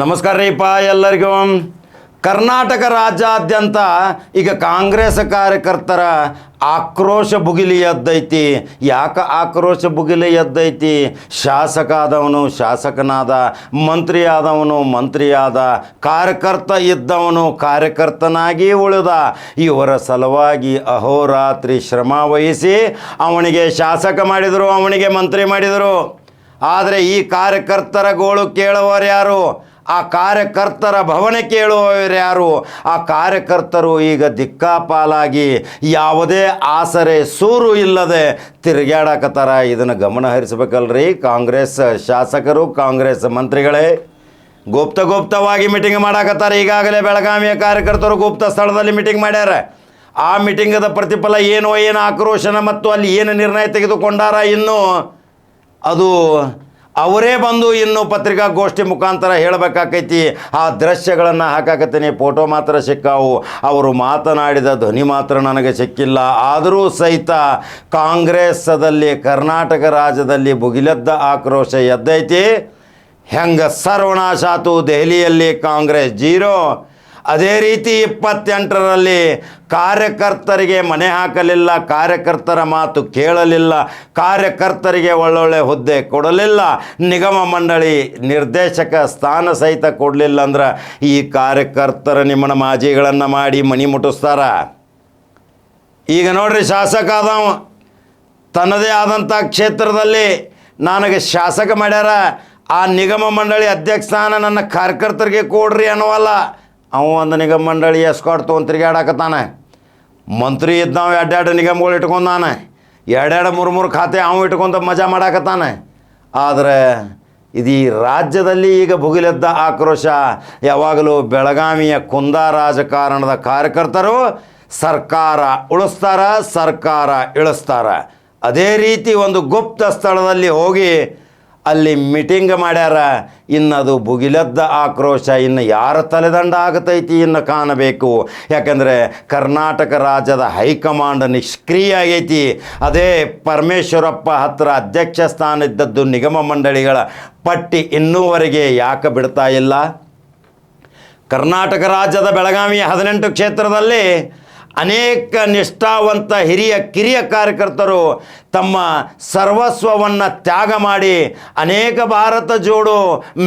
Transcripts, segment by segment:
ನಮಸ್ಕಾರ ರೀಪ ಎಲ್ಲರಿಗೂ. ಕರ್ನಾಟಕ ರಾಜ್ಯಾದ್ಯಂತ ಈಗ ಕಾಂಗ್ರೆಸ್ ಕಾರ್ಯಕರ್ತರ ಆಕ್ರೋಶ ಬುಗಿಲಿ ಎದ್ದೈತಿ. ಯಾಕೆ ಆಕ್ರೋಶ ಬುಗಿಲಿ ಎದ್ದೈತಿ? ಶಾಸಕ ಆದವನು ಶಾಸಕನಾದ ಮಂತ್ರಿ ಆದವನು ಮಂತ್ರಿ ಆದ ಕಾರ್ಯಕರ್ತ ಇದ್ದವನು ಕಾರ್ಯಕರ್ತನಾಗಿ ಉಳಿದ. ಇವರ ಸಲುವಾಗಿ ಅಹೋರಾತ್ರಿ ಶ್ರಮ ವಹಿಸಿ ಅವನಿಗೆ ಶಾಸಕ ಮಾಡಿದರು, ಅವನಿಗೆ ಮಂತ್ರಿ ಮಾಡಿದರು. ಆದರೆ ಈ ಕಾರ್ಯಕರ್ತರ ಗೋಳು ಕೇಳುವರು ಯಾರು? ಆ ಕಾರ್ಯಕರ್ತರ ಭವನ ಕೇಳುವವರು ಯಾರು? ಆ ಕಾರ್ಯಕರ್ತರು ಈಗ ದಿಕ್ಕಾಪಾಲಾಗಿ ಯಾವುದೇ ಆಸರೆ ಸೂರು ಇಲ್ಲದೆ ತಿರುಗಾಡಕತ್ತಾರ. ಇದನ್ನು ಗಮನ ಹರಿಸ್ಬೇಕಲ್ರಿ ಕಾಂಗ್ರೆಸ್ ಶಾಸಕರು, ಕಾಂಗ್ರೆಸ್ ಮಂತ್ರಿಗಳೇ. ಗುಪ್ತ ಗುಪ್ತವಾಗಿ ಮೀಟಿಂಗ್ ಮಾಡಾಕತ್ತಾರೆ. ಈಗಾಗಲೇ ಬೆಳಗಾವಿಯ ಕಾರ್ಯಕರ್ತರು ಗುಪ್ತ ಸ್ಥಳದಲ್ಲಿ ಮೀಟಿಂಗ್ ಮಾಡ್ಯಾರ. ಆ ಮೀಟಿಂಗದ ಪ್ರತಿಫಲ ಏನು? ಏನು ಆಕ್ರೋಶನ ಮತ್ತು ಅಲ್ಲಿ ಏನು ನಿರ್ಣಯ ತೆಗೆದುಕೊಂಡಾರ ಇನ್ನು? ಅದು ಅವರೇ ಬಂದು ಇನ್ನು ಪತ್ರಿಕಾಗೋಷ್ಠಿ ಮುಖಾಂತರ ಹೇಳಬೇಕಾಕೈತಿ. ಆ ದೃಶ್ಯಗಳನ್ನು ಹಾಕಾಕತ್ತೀನಿ. ಫೋಟೋ ಮಾತ್ರ ಸಿಕ್ಕಾವು. ಅವರು ಮಾತನಾಡಿದ ಧ್ವನಿ ಮಾತ್ರ ನನಗೆ ಸಿಕ್ಕಿಲ್ಲ. ಆದರೂ ಸಹಿತ ಕಾಂಗ್ರೆಸ್ಸದಲ್ಲಿ, ಕರ್ನಾಟಕ ರಾಜ್ಯದಲ್ಲಿ ಭುಗಿಲೆದ್ದ ಆಕ್ರೋಶ ಎದ್ದೈತಿ. ಹೆಂಗೆ ಸರ್ವನಾಶಾತು ದೆಹಲಿಯಲ್ಲಿ ಕಾಂಗ್ರೆಸ್? ಜೀರೋ. ಅದೇ ರೀತಿ ಇಪ್ಪತ್ತೆಂಟರಲ್ಲಿ ಕಾರ್ಯಕರ್ತರಿಗೆ ಮನೆ ಹಾಕಲಿಲ್ಲ, ಕಾರ್ಯಕರ್ತರ ಮಾತು ಕೇಳಲಿಲ್ಲ, ಕಾರ್ಯಕರ್ತರಿಗೆ ಒಳ್ಳೊಳ್ಳೆ ಹುದ್ದೆ ಕೊಡಲಿಲ್ಲ, ನಿಗಮ ಮಂಡಳಿ ನಿರ್ದೇಶಕ ಸ್ಥಾನ ಸಹಿತ ಕೊಡಲಿಲ್ಲ ಅಂದ್ರೆ ಈ ಕಾರ್ಯಕರ್ತರ ನಿಮ್ಮನ ಮಾಜಿಗಳನ್ನು ಮಾಡಿ ಮಣಿ ಮುಟ್ಟಿಸ್ತಾರ? ಈಗ ನೋಡ್ರಿ ಶಾಸಕ ಆದವ, ತನ್ನದೇ ಆದಂಥ ಕ್ಷೇತ್ರದಲ್ಲಿ ನನಗೆ ಶಾಸಕ ಮಾಡ್ಯಾರ, ಆ ನಿಗಮ ಮಂಡಳಿ ಅಧ್ಯಕ್ಷ ಸ್ಥಾನ ನನ್ನ ಕಾರ್ಯಕರ್ತರಿಗೆ ಕೊಡ್ರಿ ಅನ್ನೋವಲ್ಲ. ಅವ ಒಂದು ನಿಗಮ ಮಂಡಳಿ ಎಸ್ಕಾಟ್ ತೊಗೊಂಡು ತಿರುಗಾಡಕತ್ತಾನೆ ಮಂತ್ರಿ ಇದ್ದಾವ ಎರಡೆರಡು ನಿಗಮಗಳು ಇಟ್ಕೊಂಡಾನೆ. ಎರಡೆರಡು ಮೂರು ಮೂರು ಖಾತೆ ಅವ ಇಟ್ಕೊಂಡ ಮಜಾ ಮಾಡಾಕತ್ತಾನೆ. ಆದರೆ ಇದೀ ರಾಜ್ಯದಲ್ಲಿ ಈಗ ಭುಗಿಲೆದ್ದ ಆಕ್ರೋಶ, ಯಾವಾಗಲೂ ಬೆಳಗಾವಿಯ ಕುಂದ ರಾಜಕಾರಣದ ಕಾರ್ಯಕರ್ತರು ಸರ್ಕಾರ ಉಳಿಸ್ತಾರ, ಸರ್ಕಾರ ಇಳಿಸ್ತಾರ. ಅದೇ ರೀತಿ ಒಂದು ಗುಪ್ತ ಸ್ಥಳದಲ್ಲಿ ಹೋಗಿ ಅಲ್ಲಿ ಮೀಟಿಂಗ್ ಮಾಡ್ಯಾರ. ಇನ್ನು ಅದು ಭುಗಿಲೆದ್ದ ಆಕ್ರೋಶ ಇನ್ನು ಯಾರ ತಲೆದಂಡ ಆಗತೈತಿ ಇನ್ನು ಕಾಣಬೇಕು. ಯಾಕಂದರೆ ಕರ್ನಾಟಕ ರಾಜ್ಯದ ಹೈಕಮಾಂಡ್ ನಿಷ್ಕ್ರಿಯ ಆಗೈತಿ. ಅದೇ ಪರಮೇಶ್ವರಪ್ಪ ಹತ್ರ ಅಧ್ಯಕ್ಷ ಸ್ಥಾನ ಇದ್ದದ್ದು ನಿಗಮ ಮಂಡಳಿಗಳ ಪಟ್ಟಿ ಇನ್ನೂವರೆಗೆ ಯಾಕೆ ಬಿಡ್ತಾ ಇಲ್ಲ? ಕರ್ನಾಟಕ ರಾಜ್ಯದ ಬೆಳಗಾವಿಯ ಹದಿನೆಂಟು ಕ್ಷೇತ್ರದಲ್ಲಿ ಅನೇಕ ನಿಷ್ಠಾವಂತ ಹಿರಿಯ, ಕಿರಿಯ ಕಾರ್ಯಕರ್ತರು ತಮ್ಮ ಸರ್ವಸ್ವವನ್ನು ತ್ಯಾಗ ಮಾಡಿ ಅನೇಕ ಭಾರತ ಜೋಡು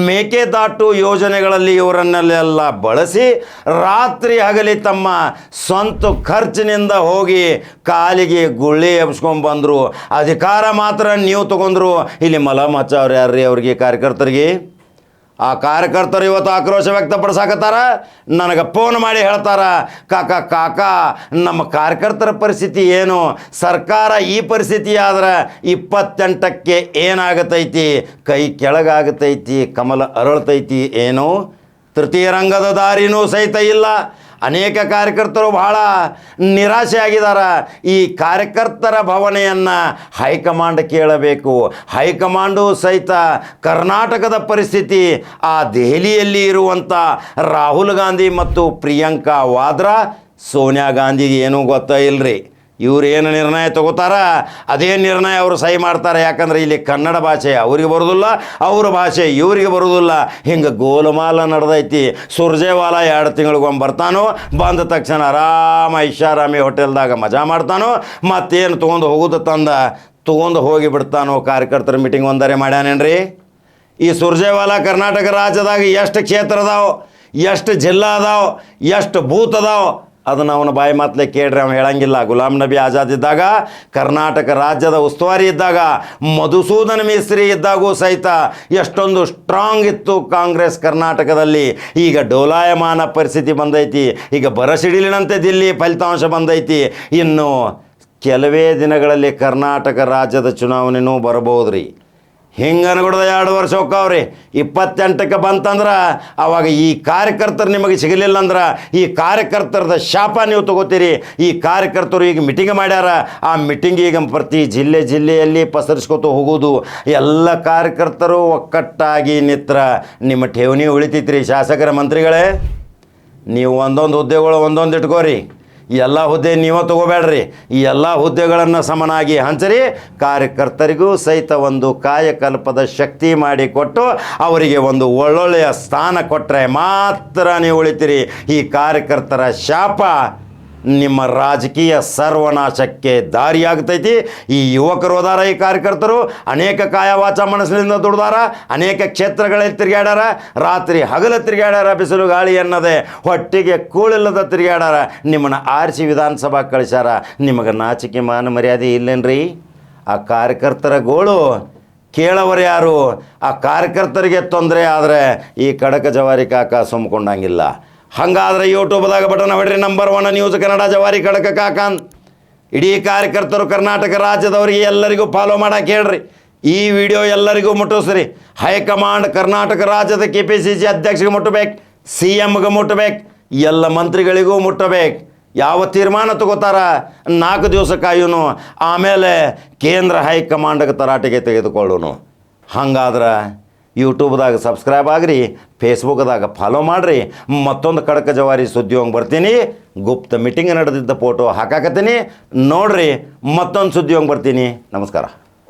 ಮೇಕೆದಾಟು ಯೋಜನೆಗಳಲ್ಲಿ ಇವರನ್ನೆಲ್ಲ ಬಳಸಿ ರಾತ್ರಿ ಹಗಲಿ ತಮ್ಮ ಸ್ವಂತ ಖರ್ಚಿನಿಂದ ಹೋಗಿ ಕಾಲಿಗೆ ಗುಳ್ಳಿ ಎಬ್ಸ್ಕೊಂಡ್ಬಂದರು ಅಧಿಕಾರ ಮಾತ್ರ ನೀವು ತಗೊಂಡ್ರು. ಇಲ್ಲಿ ಮಲ ಅವ್ರು ಯಾರ್ರಿ ಅವ್ರಿಗೆ, ಕಾರ್ಯಕರ್ತರಿಗೆ? ಆ ಕಾರ್ಯಕರ್ತರು ಇವತ್ತು ಆಕ್ರೋಶ ವ್ಯಕ್ತಪಡಿಸಾಕತ್ತಾರ? ನನಗೆ ಫೋನ್ ಮಾಡಿ ಹೇಳ್ತಾರ, ಕಾಕ ಕಾಕ, ನಮ್ಮ ಕಾರ್ಯಕರ್ತರ ಪರಿಸ್ಥಿತಿ ಏನು? ಸರ್ಕಾರ ಈ ಪರಿಸ್ಥಿತಿ ಆದ್ರೆ ಇಪ್ಪತ್ತೆಂಟಕ್ಕೆ ಏನಾಗತೈತಿ? ಕೈ ಕೆಳಗಾಗತೈತಿ, ಕಮಲ ಅರಳತೈತಿ, ಏನು? ತೃತೀಯ ರಂಗದ ದಾರಿನೂ ಸಹಿತ ಇಲ್ಲ. ಅನೇಕ ಕಾರ್ಯಕರ್ತರು ಬಹಳ ನಿರಾಶೆ ಆಗಿದ್ದಾರೆ ಈ ಕಾರ್ಯಕರ್ತರ ಭಾವನೆಯನ್ನು ಹೈಕಮಾಂಡ್ ಕೇಳಬೇಕು. ಹೈಕಮಾಂಡು ಸಹಿತ ಕರ್ನಾಟಕದ ಪರಿಸ್ಥಿತಿ, ಆ ದೆಹಲಿಯಲ್ಲಿ ಇರುವಂಥ ರಾಹುಲ್ ಗಾಂಧಿ ಮತ್ತು ಪ್ರಿಯಾಂಕಾ ವಾದ್ರಾ, ಸೋನಿಯಾ ಗಾಂಧಿಗೆ ಏನೂ ಗೊತ್ತಾ ಇಲ್ರಿ ಇವ್ರು ಏನು ನಿರ್ಣಯ ತಗೋತಾರ, ಅದೇ ನಿರ್ಣಯ ಅವರು ಸಹಿ ಮಾಡ್ತಾರೆ. ಯಾಕಂದ್ರೆ ಇಲ್ಲಿ ಕನ್ನಡ ಭಾಷೆ ಅವ್ರಿಗೆ ಬರೋದಿಲ್ಲ, ಅವ್ರ ಭಾಷೆ ಇವರಿಗೆ ಬರೋದಿಲ್ಲ. ಹಿಂಗೆ ಗೋಲಮಾಲ ನಡೆದೈತಿ. ಸುರ್ಜೇವಾಲ ಎರಡು ತಿಂಗಳಿಗೊಮ್ಮೆ ಬರ್ತಾನೋ, ಬಂದ ತಕ್ಷಣ ಆರಾಮ ಐಷಾರಾಮಿ ಹೋಟೆಲ್ದಾಗ ಮಜಾ ಮಾಡ್ತಾನೋ, ಮತ್ತೇನು ತೊಗೊಂಡು ಹೋಗೋದು ತಂದ, ತೊಗೊಂಡು ಹೋಗಿ ಬಿಡ್ತಾನೋ ಕಾರ್ಯಕರ್ತರ ಮೀಟಿಂಗ್ ಒಂದರೆ ಮಾಡ್ಯಾನೇನ್ರಿ? ಈ ಸುರ್ಜೇವಾಲ ಕರ್ನಾಟಕ ರಾಜ್ಯದಾಗ ಎಷ್ಟು ಕ್ಷೇತ್ರ ಅದಾವೆ, ಎಷ್ಟು ಜಿಲ್ಲಾ ಅದಾವೆ, ಎಷ್ಟು ಬೂತ್ ಅದಾವ ಅದನ್ನು ಅವನ ಬಾಯಿ ಮಾತಲೆ ಕೇಳ್ರಿ ಅವನು ಹೇಳಂಗಿಲ್ಲ. ಗುಲಾಮ್ ನಬಿ ಆಜಾದ್ ಇದ್ದಾಗ, ಕರ್ನಾಟಕ ರಾಜ್ಯದ ಉಸ್ತುವಾರಿ ಇದ್ದಾಗ, ಮಧುಸೂದನ ಮಿಸ್ತ್ರಿ ಇದ್ದಾಗೂ ಸಹಿತ ಎಷ್ಟೊಂದು ಸ್ಟ್ರಾಂಗ್ ಇತ್ತು ಕಾಂಗ್ರೆಸ್ ಕರ್ನಾಟಕದಲ್ಲಿ. ಈಗ ಡೋಲಾಯಮಾನ ಪರಿಸ್ಥಿತಿ ಬಂದೈತಿ. ಈಗ ಬರಸಿಡಿಲಿನಂತೆ ದಿಲ್ಲಿ ಫಲಿತಾಂಶ ಬಂದೈತಿ. ಇನ್ನು ಕೆಲವೇ ದಿನಗಳಲ್ಲಿ ಕರ್ನಾಟಕ ರಾಜ್ಯದ ಚುನಾವಣೆನೂ ಬರಬಹುದ್ರಿ. ಹಿಂಗೆ ಎರಡು ವರ್ಷ ಹೋಗ್ತಾವ್ರಿ ಇಪ್ಪತ್ತೆಂಟಕ್ಕೆ ಬಂತಂದ್ರೆ ಅವಾಗ ಈ ಕಾರ್ಯಕರ್ತರು ನಿಮಗೆ ಸಿಗಲಿಲ್ಲ ಅಂದ್ರೆ ಈ ಕಾರ್ಯಕರ್ತರದ ಶಾಪ ನೀವು ತಗೋತೀರಿ. ಈ ಕಾರ್ಯಕರ್ತರು ಈಗ ಮೀಟಿಂಗ್ ಮಾಡ್ಯಾರ. ಆ ಮೀಟಿಂಗ್ ಈಗ ಪ್ರತಿ ಜಿಲ್ಲೆ ಜಿಲ್ಲೆಯಲ್ಲಿ ಪಸರಿಸ್ಕೊತ ಹೋಗೋದು. ಎಲ್ಲ ಕಾರ್ಯಕರ್ತರು ಒಕ್ಕಟ್ಟಾಗಿ ನಿತ್ರ ನಿಮ್ಮ ಠೇವಣಿ ಉಳಿತೈತ್ರಿ. ಶಾಸಕರ ಮಂತ್ರಿಗಳೇ, ನೀವು ಒಂದೊಂದು ಹುದ್ದೆಗಳು ಒಂದೊಂದು ಇಟ್ಕೋರಿ. ಈ ಎಲ್ಲ ಹುದ್ದೆ ನೀವು ತಗೋಬೇಡ್ರಿ. ಈ ಎಲ್ಲ ಹುದ್ದೆಗಳನ್ನು ಸಮನಾಗಿ ಹಂಚರಿ. ಕಾರ್ಯಕರ್ತರಿಗೂ ಸಹಿತ ಒಂದು ಕಾಯಕಲ್ಪದ ಶಕ್ತಿ ಮಾಡಿಕೊಟ್ಟು ಅವರಿಗೆ ಒಂದು ಒಳ್ಳೊಳ್ಳೆಯ ಸ್ಥಾನ ಕೊಟ್ಟರೆ ಮಾತ್ರ ನೀವು ಉಳಿತೀರಿ. ಈ ಕಾರ್ಯಕರ್ತರ ಶಾಪ ನಿಮ್ಮ ರಾಜಕೀಯ ಸರ್ವನಾಶಕ್ಕೆ ದಾರಿಯಾಗ್ತೈತಿ. ಈ ಯುವಕರು ಹೋದಾರ ಈ ಕಾರ್ಯಕರ್ತರು. ಅನೇಕ ಕಾಯವಾಚ ಮನಸ್ಸಿನಿಂದ ದುಡ್ದಾರ, ಅನೇಕ ಕ್ಷೇತ್ರಗಳಲ್ಲಿ ತಿರುಗಾಡ್ಯಾರ. ರಾತ್ರಿ ಹಗಲ ತಿರುಗಾಡ್ಯಾರ, ಬಿಸಿಲು ಗಾಳಿ ಅನ್ನದೆ. ಹೊಟ್ಟಿಗೆ ಕೂಳಿಲ್ಲದ ತಿರುಗಾಡ್ಯಾರ. ನಿಮ್ಮನ್ನು ಆರಿಸಿ ವಿಧಾನಸಭಾ ಕಳಿಸ್ಯಾರ. ನಿಮಗೆ ನಾಚಿಕೆ ಮಾನ ಮರ್ಯಾದೆ ಇಲ್ಲೇನ್ರಿ? ಆ ಕಾರ್ಯಕರ್ತರ ಗೋಳು ಕೇಳವರು ಯಾರು? ಆ ಕಾರ್ಯಕರ್ತರಿಗೆ ತೊಂದರೆ ಆದರೆ ಈ ಕಡಕ ಜವಾರಿ ಕಾಕ ಸುಮ್ಕೊಂಡಂಗಿಲ್ಲ. ಹಾಗಾದ್ರೆ ಯೂಟ್ಯೂಬ್ದಾಗ ಬಟನ್ ಹೊಡ್ರಿ ನಂಬರ್ ಒನ್ ನ್ಯೂಸ್ ಕನ್ನಡ ಜವಾರಿ ಕಡಕ ಕಾಕಾನ್. ಇಡೀ ಕಾರ್ಯಕರ್ತರು ಕರ್ನಾಟಕ ರಾಜ್ಯದವರಿಗೆ ಎಲ್ಲರಿಗೂ ಫಾಲೋ ಮಾಡಕ್ಕೆ ಹೇಳ್ರಿ. ಈ ವಿಡಿಯೋ ಎಲ್ಲರಿಗೂ ಮುಟ್ಟಿಸ್ರಿ. ಹೈಕಮಾಂಡ್ ಕರ್ನಾಟಕ ರಾಜ್ಯದ ಕೆ ಪಿ ಸಿ ಸಿ ಅಧ್ಯಕ್ಷಗೆ ಮುಟ್ಟಬೇಕು ಸಿ ಎಮ್ಗೆ ಮುಟ್ಟಬೇಕು, ಎಲ್ಲ ಮಂತ್ರಿಗಳಿಗೂ ಮುಟ್ಟಬೇಕು. ಯಾವ ತೀರ್ಮಾನ ತಗೋತಾರ? ನಾಲ್ಕು ದಿವಸ ಕಾಯೋನು, ಆಮೇಲೆ ಕೇಂದ್ರ ಹೈಕಮಾಂಡ್ಗೆ ತರಾಟೆಗೆ ತೆಗೆದುಕೊಳ್ಳೋನು. ಹಂಗಾದ್ರೆ ಯೂಟ್ಯೂಬ್ದಾಗ ಸಬ್ಸ್ಕ್ರೈಬ್ ಆಗ್ರಿ ಫೇಸ್ಬುಕ್ದಾಗ ಫಾಲೋ ಮಾಡಿರಿ. ಮತ್ತೊಂದು ಕಡಕ ಜವಾರಿ ಸುದ್ದಿ ಹೋಗಿ ಬರ್ತೀನಿ. ಗುಪ್ತ ಮೀಟಿಂಗ್ ನಡೆದಿದ್ದ ಫೋಟೋ ಹಾಕಾಕತ್ತೀನಿ. ನೋಡ್ರಿ, ಮತ್ತೊಂದು ಸುದ್ದಿ ಹೋಗಿ ಬರ್ತೀನಿ. ನಮಸ್ಕಾರ.